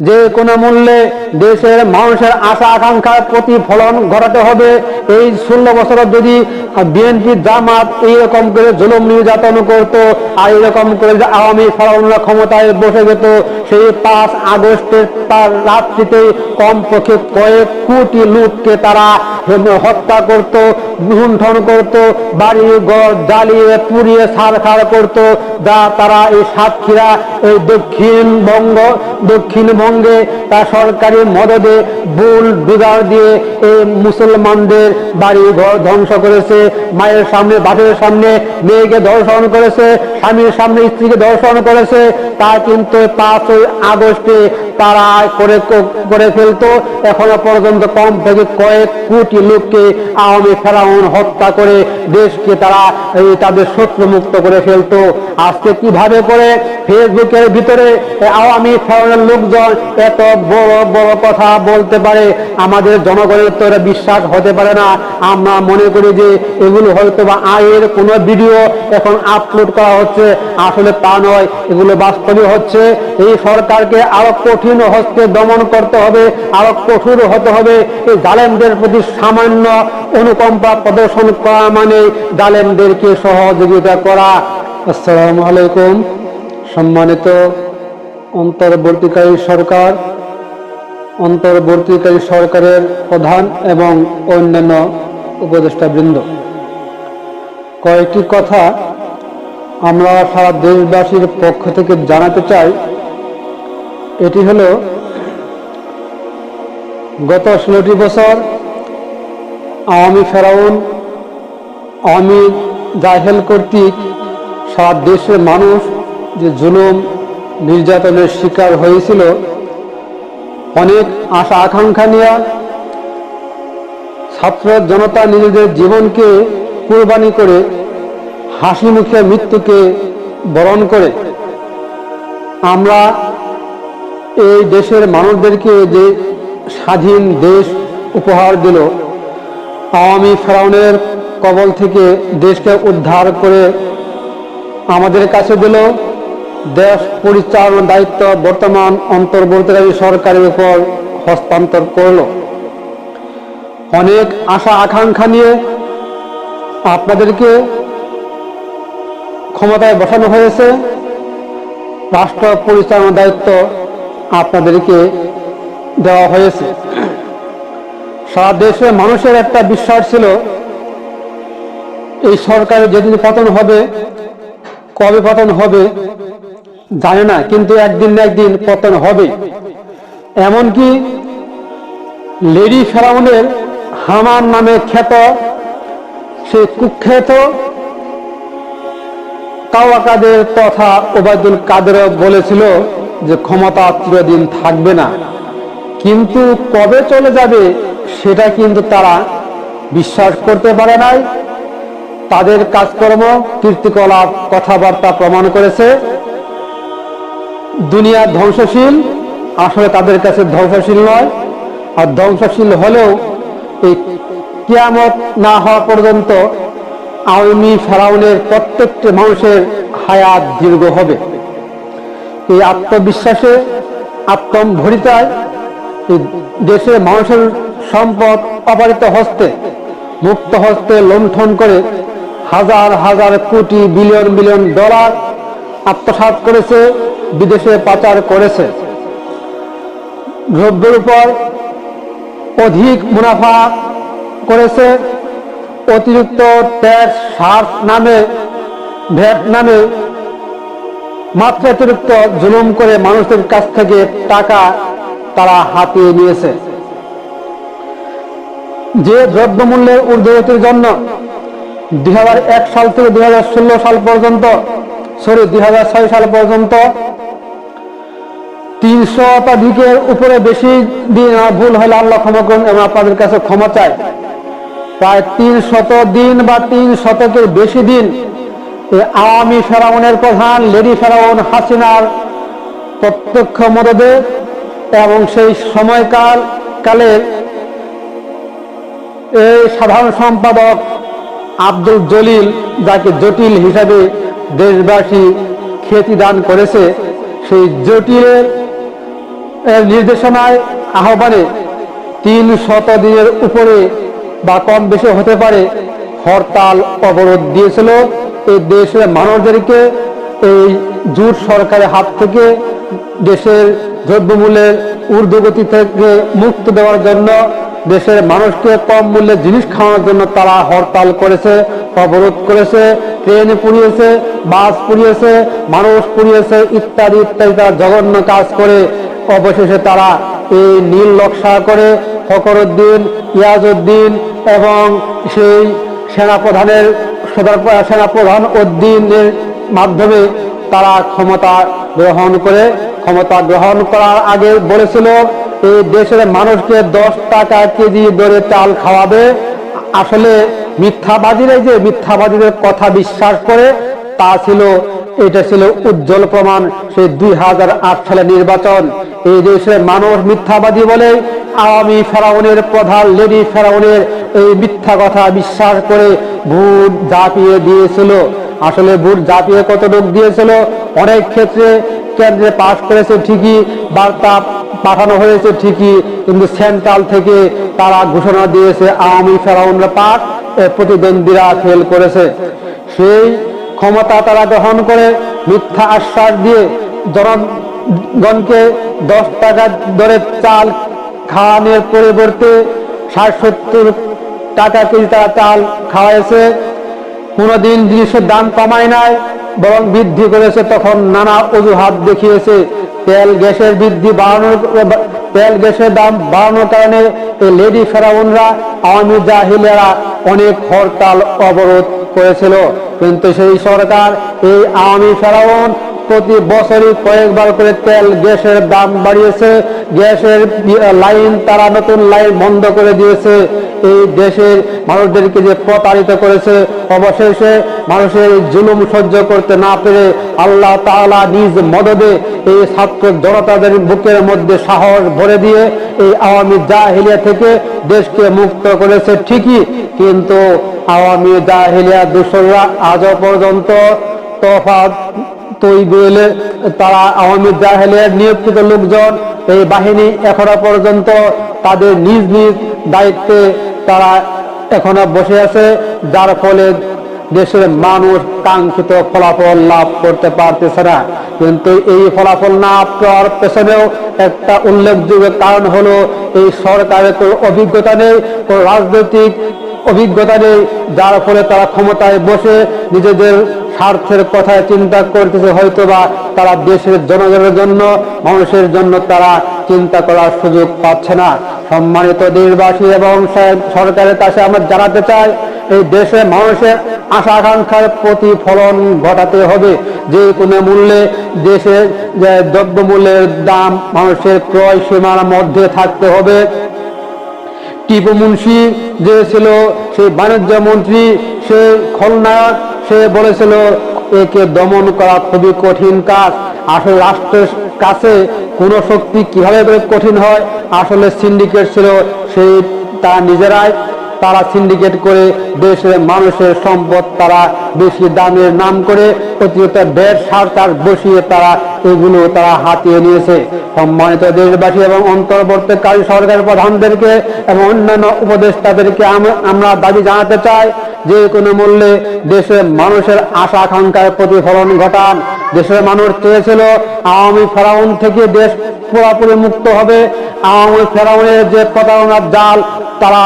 যে কোনো মূল্যে দেশের মানুষের আশা আকাঙ্ক্ষার প্রতিফলন ঘটাতে হবে। এই ষোলো বছর যদি বিএনপি জামাত এইরকম করে জুলুম নির্যাতন করত আর এরকম করে যে আওয়ামী ফেরাউনরা ক্ষমতায় বসে যেত, সেই পাঁচ আগস্টের তার রাত্রিতে কমপক্ষে কয়েক কোটি লোককে তারা হত্যা করত, লুণ্ঠন করত বাড়ি ঘর জ্বালিয়ে পুড়িয়ে সারখার করত, যা তারা এই সাতক্ষীরা, এই দক্ষিণবঙ্গ, দক্ষিণবঙ্গে তা সরকারি মদদে বুল ডুগার দিয়ে এই মুসলমানদের বাড়ি ঘর ধ্বংস করেছে। মায়ের সামনে, বাপের সামনে মেয়েকে দর্শন করেছে, স্বামীর সামনে স্ত্রীকে দর্শন করেছে। তা কিন্তু পাঁচই আগস্টে তারা করে করে ফেলতো। এখনও পর্যন্ত কম থেকে কয়েক কোটি লোককে আওয়ামী ফেরাউন হত্যা করে দেশকে তারা তাদের শত্রু মুক্ত করে ফেলতো। আজকে কীভাবে করে? ফেসবুকের ভিতরে আওয়ামী ফেরাউনের লোকজন এত বড় বড় কথা বলতে পারে, আমাদের জনগণের তো এটা বিশ্বাস হতে পারে না। আমরা মনে করি যে এগুলো হয়তো বা আয়ের কোনো ভিডিও এখন আপলোড করা হচ্ছে, আসলে তা নয়, এগুলো বাস্তবে হচ্ছে। এই সরকারকে আরও কঠিন হস্তে দমন করতে হবে, আরও কঠোর হতে হবে। এই জালেমদের প্রতি সামান্য অনুকম্পা প্রদর্শন করা মানে জালেমদেরকে সহযোগিতা করা। আসসালামু আলাইকুম। সম্মানিত অন্তর্বর্তীকারী সরকার, অন্তর্বর্তীকারী সরকারের প্রধান এবং অন্যান্য উপদেষ্টাবৃন্দ। কয়েকটি কথা আমরা সারা দেশবাসীর পক্ষ থেকে জানাতে চাই। এটি হল, গত ষোলোটি বছর আওয়ামী ফেরাউন, আওয়ামী জাহেল কর্তৃক সারা দেশের মানুষ যে জুলুম নির্যাতনের শিকার হয়েছিল। অনেক আশা আকাঙ্ক্ষা নিয়ে ছাত্র জনতা নিজেদের জীবনকে কুরবানি করে হাসি মুখে মৃত্যুকে বরণ করে। আমরা এই দেশের মানুষদেরকে যে স্বাধীন দেশ উপহার দিল, আওয়ামী ফেরাউনের কবল থেকে দেশকে উদ্ধার করে আমাদের কাছে দিল দেশ পরিচালনার দায়িত্ব বর্তমান অন্তর্বর্তীকারী সরকারের উপর হস্তান্তর করল। অনেক আশা আকাঙ্ক্ষা নিয়ে আপনাদেরকে ক্ষমতায় বসানো হয়েছে। রাষ্ট্র পরিচালনার দায়িত্ব আপনাদেরকে দেওয়া হয়েছে। সারা দেশের মানুষের একটা বিশ্বাস ছিল, এই সরকারের যেদিন পতন হবে, কবে পতন হবে জানে না, কিন্তু একদিন না একদিন পতন হবে। এমনকি লেডি ফেরাউনের হামান নামে খ্যাত, সে কুখ্যাত কাওয়াকাদের তথা ওবায়দুল কাদের বলেছিল যে ক্ষমতা চিরদিন থাকবে না। কিন্তু কবে চলে যাবে সেটা কিন্তু তারা বিশ্বাস করতে পারে নাই। তাদের কাজকর্ম, কীর্তিকলাপ, কথাবার্তা প্রমাণ করেছে। দুনিয়া ধ্বংসশীল, আসলে তাদের কাছে ধ্বংসশীল নয়। আর ধ্বংসশীল হলেও এই কিয়ামত না হওয়া পর্যন্ত আওয়ামী ফেরাউনের প্রত্যেকটি মানুষের হায়াত দীর্ঘ হবে। এই আত্মবিশ্বাসে আত্মভরিতায় দেশের মানুষের সম্পদ অপারিত হস্তে, মুক্ত হস্তে লুণ্ঠন করে হাজার হাজার কোটি বিলিয়ন বিলিয়ন ডলার আত্মসাৎ করেছে, বিদেশে পাচার করেছে। দ্রব্যের উপর অধিক মুনাফা করেছে, অতিরিক্ত ট্যাক্স সার নামে ভ্যাট নামে মাত্রাতিরিক্ত জুলুম করে মানুষদের কাছ থেকে টাকা তারা হাতিয়ে নিয়েছে। যে দ্রব্যমূল্যের ঊর্ধ্বগতির জন্য দু হাজার এক সাল থেকে দু হাজার ষোলো সাল পর্যন্ত সরি, দুই সাল পর্যন্ত তিনশো শতাধিকের উপরে বেশি দিন আমার ভুল হলে আল্লাহ ক্ষমা করুন এবং আপনাদের কাছে ক্ষমা চাই। প্রায় তিন শত দিন বা তিন শতকের বেশি দিন আওয়ামী ফেরাউনের প্রধান, লেডি ফেরাউন হাসিনার প্রত্যক্ষ মদদে এবং সেই সময়কাল কালের এই সাধারণ সম্পাদক আব্দুল জলিল, যাকে জটিল হিসাবে দেশবাসী খ্যাতি দান করেছে সেই জটিলের নির্দেশনায় আহ্বানে তিন শত দিনের উপরে বা কম বেশি হতে পারে হরতাল অবরোধ দিয়েছিল। এই দেশের মানুষদেরকে এই জোট সরকারের হাত থেকে দেশের দ্রব্যমূল্যের ঊর্ধ্বগতি থেকে মুক্ত দেওয়ার জন্য, দেশের মানুষকে কম মূল্যে জিনিস খাওয়ানোর জন্য তারা হরতাল করেছে। অবরোধ করেছে, ট্রেন পুড়িয়েছে, বাস পুড়িয়েছে, মানুষ পুড়িয়েছে, ইত্যাদি ইত্যাদি, তারা জঘন্য কাজ করে। অবশেষে তারা এই নীল নকশা করে ফকরুদ্দিন ইয়াজউদ্দিন এবং সেই সেনাপ্রধানের সেনাপ্রধান উদ্দিনের মাধ্যমে তারা ক্ষমতা গ্রহণ করে। ক্ষমতা গ্রহণ করার আগে বলেছিল, এই দেশের মানুষকে দশ টাকা কেজি দরে চাল খাওয়াবে। আসলে মিথ্যাবাদীরা যে মিথ্যাবাদীদের কথা বিশ্বাস করে, তা ছিল, এটা ছিল উজ্জ্বল প্রমাণ। সেই দুই হাজার আট সালে নির্বাচন, এই দেশের মানুষ মিথ্যাবাদী বলে আওয়ামী ফেরাউনের প্রধান লেডি ফেরাউনের এই মিথ্যা কথা বিশ্বাস করে ভোট জাপিয়ে দিয়েছিল। আসলে ভোট জাপিয়ে কত লোক দিয়েছিল? অনেক ক্ষেত্রে কেন্দ্রে পাশ করেছে ঠিকই, বার্তা পাঠানো হয়েছে ঠিকই, কিন্তু সেন্ট্রাল থেকে তারা ঘোষণা দিয়েছে, আওয়ামী ফেরাউনরা পাক প্রতিদ্বন্দ্বীরা ফেল করেছে। সেই ক্ষমতা তারা গ্রহণ করে, মিথ্যা আশ্বাস দিয়ে জনগণকে দশ টাকা দরে চাল খাওয়ানোর পরিবর্তে ষাট সত্তর টাকা কেজি তারা চাল খাওয়াইছে। কোনোদিন জিনিসের দাম কমায় নাই। বরং বৃদ্ধি করেছে তখন নানা অজুহাত দেখিয়েছে। তেল গ্যাসের বৃদ্ধি বাড়ানোর তেল গ্যাসের দাম বাড়ানোর কারণে লেডি ফেরাউনরা আওয়ামী জাহিলেরা অনেক হরতাল অবরোধ করেছিল। কিন্তু সেই সরকার এই আওয়ামী ফেরাউন প্রতি বছরই কয়েকবার করে তেল গ্যাসের দাম বাড়িয়েছে। গ্যাসের লাইন তারা নতুন লাইন বন্ধ করে দিয়েছে। এই দেশের মানুষদেরকে যে প্রতারিত করেছে, অবশেষে মানুষের জুলুম সহ্য করতে না পেরে আল্লাহ তাআলা নিজ মদদে এই ছাত্র জনতাদের বুকের মধ্যে সাহস ভরে দিয়ে এই আওয়ামী জাহিলিয়া থেকে দেশকে মুক্ত করেছে ঠিকই। কিন্তু আওয়ামী জাহিলিয়া দূষররা আজও পর্যন্ত তফাৎ তৈবেলে, তারা আওয়ামী জাহেলিয়ার নিয়োজিত লোকজন, এই বাহিনী এখনও পর্যন্ত তাদের নিজ নিজ দায়িত্বে তারা এখনও বসে আছে, যার ফলে দেশের মানুষ কাঙ্ক্ষিত ফলাফল লাভ করতে পারতেছে না। কিন্তু এই ফলাফল না পাওয়ার পেছনেও একটা উল্লেখযোগ্য কারণ হলো, এই সরকারের কোনো অভিজ্ঞতা নেই, কোনো রাজনৈতিক অভিজ্ঞতা নেই, যার ফলে তারা ক্ষমতায় বসে নিজেদের স্বার্থের কথা চিন্তা করতেছে হয়তো বা তারা দেশের জনগণের জন্য, মানুষের জন্য তারা চিন্তা করার সুযোগ পাচ্ছে না। সম্মানিত দেশবাসী এবং সরকারের কাছে আমরা জানাতে চাই, এই দেশে মানুষের আশা আকাঙ্ক্ষার প্রতিফলন ঘটাতে হবে। যে কোনো মূল্যে দেশের দ্রব্যমূল্যের দাম মানুষের ক্রয় সীমার মধ্যে থাকতে হবে। টিপু মুন্সি যে ছিল, সেই বাণিজ্য মন্ত্রী, সে খলনায়ক সে বলেছিল, একে দমন করা খুবই কঠিন কাজ। আসলে রাষ্ট্রের কাছে কোন শক্তি কীভাবে কঠিন হয়? আসলে সিন্ডিকেট ছিল সেই তারা নিজেরাই। তারা সিন্ডিকেট করে দেশের মানুষের সম্পদ তারা বেশি দামের নাম করে অতিরিক্ত ব্যাট তার বসিয়ে তারা এগুলো তারা হাতিয়ে নিয়েছে। সম্মানিত দেশবাসী এবং অন্তর্বর্তীকারী সরকার প্রধানদেরকে এবং অন্যান্য উপদেষ্টাদেরকে আমরা দাবি জানাতে চাই যে কোনো মূল্যে দেশের মানুষের আশা আকাঙ্ক্ষার প্রতিফলন ঘটান। দেশের মানুষ চেয়েছিল, আওয়ামী ফেরাউন থেকে দেশ পুরাপুরি মুক্ত হবে। আওয়ামী ফেরাউনের যে প্রতারণার জাল, তারা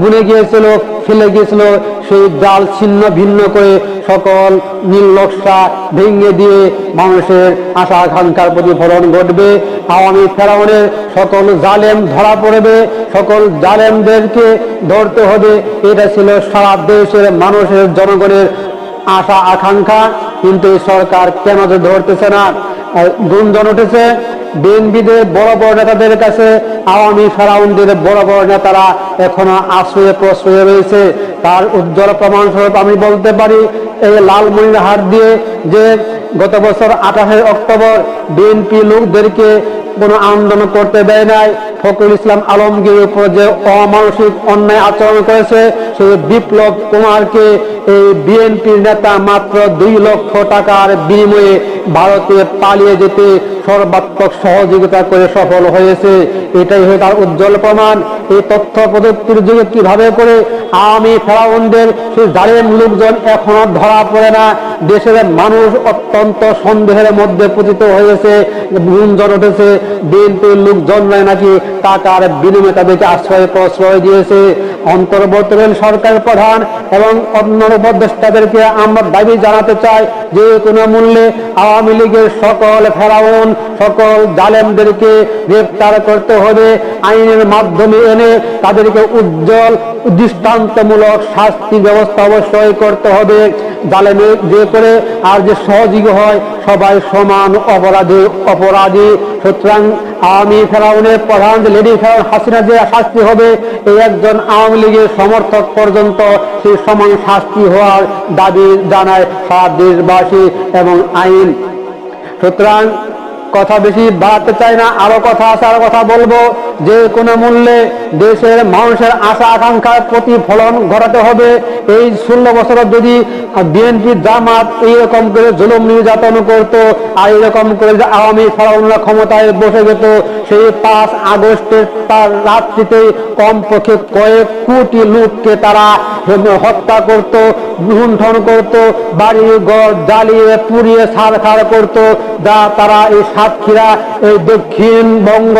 বুনে গিয়েছিল, ফেলে গিয়েছিল। সেই জাল ছিন্ন ভিন্ন করে সকল নীলনকশা ভেঙে দিয়ে মানুষের আশা আকাঙ্ক্ষার প্রতিফলন ঘটবে। আওয়ামী ফেরাউনের সকল জালেম ধরা পড়বে, সকল জালেমদেরকে ধরতে হবে। এটা ছিল সারা দেশের মানুষের জনগণের আশা আকাঙ্ক্ষা। কিন্তু সরকার কেন যে ধরতেছে না? গুঞ্জন উঠেছে বিএনপিদের বড় বড় নেতাদের কাছে আওয়ামী ফেরাউনদের বড় বড় নেতারা এখনও আশ্রয়ে প্রশ্রয়ে রয়েছে। তার উজ্জ্বল প্রমাণ স্বরূপ আমি বলতে পারি, এই লালমনিরহাট দিয়ে যে গত বছর আঠাশে অক্টোবর বিএনপি লোকদেরকে কোনো আন্দোলন করতে দেয় নাই, ফখরুল ইসলাম আলমগীর উপর যে অমানসিক অন্যায় আচরণ করেছে বিপ্লব কুমারকে এই বিএনপির নেতা মাত্র দুই লক্ষ টাকার বিনিময়ে ভারতে পালিয়ে যেতে সর্বাত্মক সহযোগিতা করে সফল হয়েছে। এটাই হয়ে তার উজ্জ্বল প্রমাণ। এই তথ্য প্রযুক্তির যুগে কীভাবে করে আওয়ামী ফেরাউনদের সেই জালেম লোকজন এখনও ধরা পড়ে না। দেশের মানুষ অত্যন্ত সন্দেহের মধ্যে পতিত হয়েছে, গুঞ্জন উঠেছে। বিএনপির লোকজনরাই নাকি টাকার বিনিময়ে তাদেরকে আশ্রয় প্রশ্রয় দিয়েছে। অন্তর্বর্তীকালীন সরকারের প্রধান এবং অন্য উপদেষ্টাদেরকে আমরা দাবি জানাতে চাই যে কোনো মূল্যে আওয়ামী লীগের সকল ফেরাউন, সকল জালেমদেরকে গ্রেপ্তার করতে হবে। আইনের মাধ্যমে এনে তাদেরকে উজ্জ্বল, দৃষ্টান্তমূলক শাস্তি ব্যবস্থা অবশ্যই করতে হবে। জালেমে যে করে আর যে সহযোগী হয়, সবাই সমান অপরাধী অপরাধী। সুতরাং আওয়ামী ফেরাউনের প্রধান লেডি ফেরাউন হাসিনা যে শাস্তি হবে, এই একজন আওয়ামী লীগের সমর্থক পর্যন্ত সেই সমান শাস্তি হওয়ার দাবি জানায় সারা দেশবাসী এবং আইন। সুতরাং কথা বেশি বাড়াতে চাই না, আরও কথা আছে, আরও কথা বলব। যে কোনো মূল্যে দেশের মানুষের আশা, আকাঙ্ক্ষার প্রতিফলন ঘটাতে হবে। এই ষোলো বছর যদি বিএনপি জামাত এইরকম করে জুলুম নির্যাতন করত, আর এরকম করে যে আওয়ামী ফলাউনরা ক্ষমতায় বসে যেত, সেই পাঁচ আগস্টের তার রাত্রিতে কমপক্ষে কয়েক কোটি লোককে তারা হত্যা করত, লুণ্ঠন করত বাড়ি ঘর জ্বালিয়ে পুড়িয়ে ছাড়খাড় করত, যা তারা এই সাতক্ষীরা, এই দক্ষিণবঙ্গ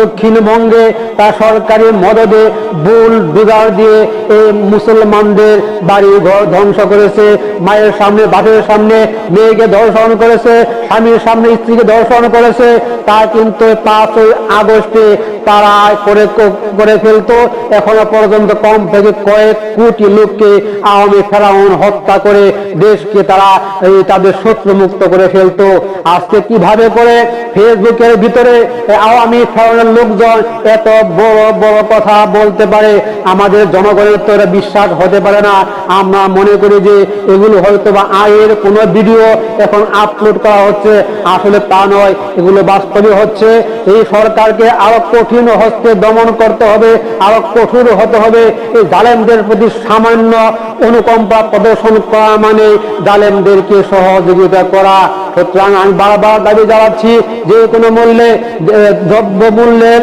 দক্ষিণবঙ্গে তা সরকারি মদদে বুল বিগাড় দিয়ে এই মুসলমানদের বাড়ি ঘর ধ্বংস করেছে। মায়ের সামনে, বাপের সামনে মেয়েকে দর্শন করেছে, স্বামীর সামনে স্ত্রীকে দর্শন করেছে। তা কিন্তু পাঁচই আগস্টে তারা করে করে ফেলতো। এখনও পর্যন্ত কম থেকে কয়েক কোটি লোককে আওয়ামী ফেরাউন হত্যা করে দেশকে তারা তাদের শত্রু মুক্ত করে ফেলতো। আজকে কীভাবে করে? ফেসবুকের ভিতরে আওয়ামী ফেরাউনের লোকজন এত বড় বড় কথা বলতে পারে, আমাদের জনগণের তো এটা বিশ্বাস হতে পারে না। আমরা মনে করি যে এগুলো হয়তো বা আয়ের কোনো ভিডিও এখন আপলোড করা হচ্ছে। আসলে তা নয়, এগুলো বাস্তবে হচ্ছে। এই সরকারকে আরও কঠিন হস্তে দমন করতে হবে আরও কঠোর হতে হবে। এই জালেমদের প্রতি সামান্য অনুকম্পা প্রদর্শন করা মানে জালেমদেরকে সহযোগিতা করা। সুতরাং আমি বারবার দাবি জানাচ্ছি, যে কোনো মূল্যে দ্রব্য মূল্যের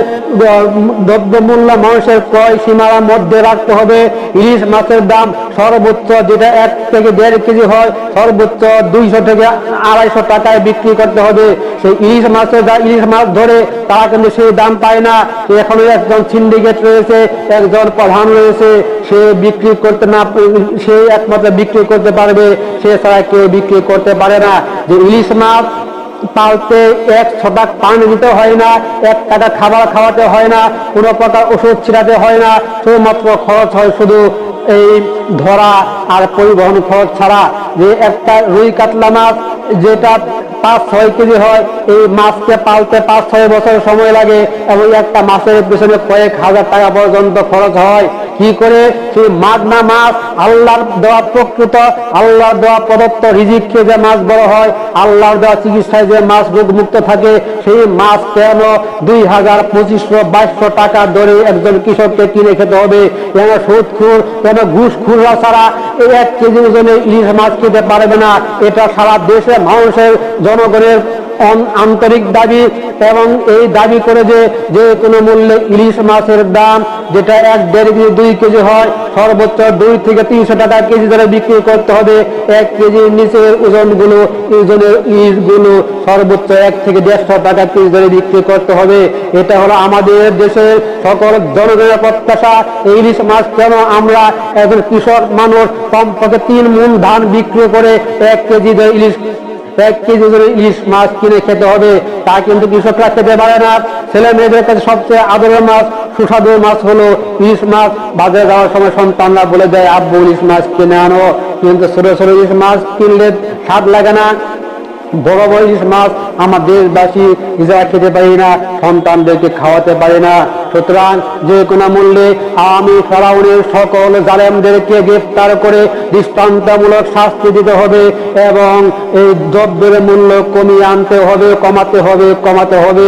দ্রব্য মূল্য মানুষের ক্রয় সীমার মধ্যে রাখতে হবে। ইলিশ মাছের দাম সর্বোচ্চ যেটা এক থেকে দেড় কেজি হয়, সর্বোচ্চ দুইশো থেকে আড়াইশো টাকায় বিক্রি করতে হবে। সেই ইলিশ মাছের ইলিশ মাছ ধরে তারা কিন্তু সেই দাম পায় না। এখনও একজন সিন্ডিকেট রয়েছে, একজন প্রধান রয়েছে, সে বিক্রি করতে না সে একমাত্র বিক্রি করতে পারবে, সে ছাড়া কেউ বিক্রি করতে পারে না। যে ইলিশ মাছ পালতে এক ছটাক পানি দিতে হয় না, এক টাকা খাবার খাওয়াতে হয় না, কোনো প্রকার ওষুধ ছিটাতে হয় না, শুধুমাত্র খরচ হয় শুধু এই ধরা আর পরিবহন খরচ ছাড়া। যে একটা রুই কাতলা মাছ যেটা পাঁচ ছয় কেজি হয়, এই মাছকে পালতে পাঁচ ছয় বছর সময় লাগে এবং একটা মাছের পিছনে কয়েক হাজার টাকা পর্যন্ত খরচ হয়। কি করে? সেই মাগনা মাছ আল্লাহর দেওয়া প্রকৃত, আল্লাহর দেওয়া প্রদত্ত রিজিককে যে মাছ বড় হয়, আল্লাহর দেওয়া চিকিৎসায় যে মাছ রোগ মুক্ত থাকে, সেই মাছ কেন দুই হাজার পঁচিশশো বাইশশো টাকা দরে একজন কৃষককে কিনে খেতে হবে? কেন সুদখুর কেন ঘুষখুররা ছাড়া এই এক কেজি ওজনে ইলিশ মাছ খেতে পারবে না? এটা সারা দেশের মানুষের, জনগণের আন্তরিক দাবি এবং এই দাবি করে যে যে কোনো মূল্যে ইলিশ মাছের দাম যেটা এক দেড় কেজি, দুই কেজি হয়, সর্বোচ্চ দুই থেকে তিনশো টাকা কেজি ধরে বিক্রি করতে হবে। এক কেজির নিচের ওজনগুলো, ওজনের ইলিশগুলো সর্বোচ্চ এক থেকে দেড়শো টাকা কেজি ধরে বিক্রি করতে হবে। এটা হলো আমাদের দেশের সকল জনগণের প্রত্যাশা। ইলিশ মাছ কেন আমরা একজন কৃষক মানুষ কমপক্ষে তিন মূল ধান বিক্রি করে এক কেজি ধরে ইলিশ এক কেজি করে ইলিশ মাছ কিনে খেতে হবে, তা কিন্তু কৃষকরা খেতে পারে না। ছেলে মেয়েদের কাছে সবচেয়ে আদরের মাছ, সুস্বাদু মাছ হলো ইলিশ মাছ। বাজারে যাওয়ার সময় সন্তানরা বলে দেয়, আব্বু, ইলিশ মাছ কিনে আনো। কিন্তু ছোট ছোট ইলিশ মাছ কিনলে স্বাদ লাগে না। বড় বড় ইলিশ মাছ আমার দেশবাসী নিজেরা খেতে পারি না, সন্তানদেরকে খাওয়াতে পারি না। সুতরাং যে কোনো মূল্যে আমি ফেরাউনের সকল জালেমদেরকে গ্রেফতার করে দৃষ্টান্তমূলক শাস্তি দিতে হবে এবং এই দ্রব্যের মূল্য কমিয়ে আনতে হবে, কমাতে হবে কমাতে হবে।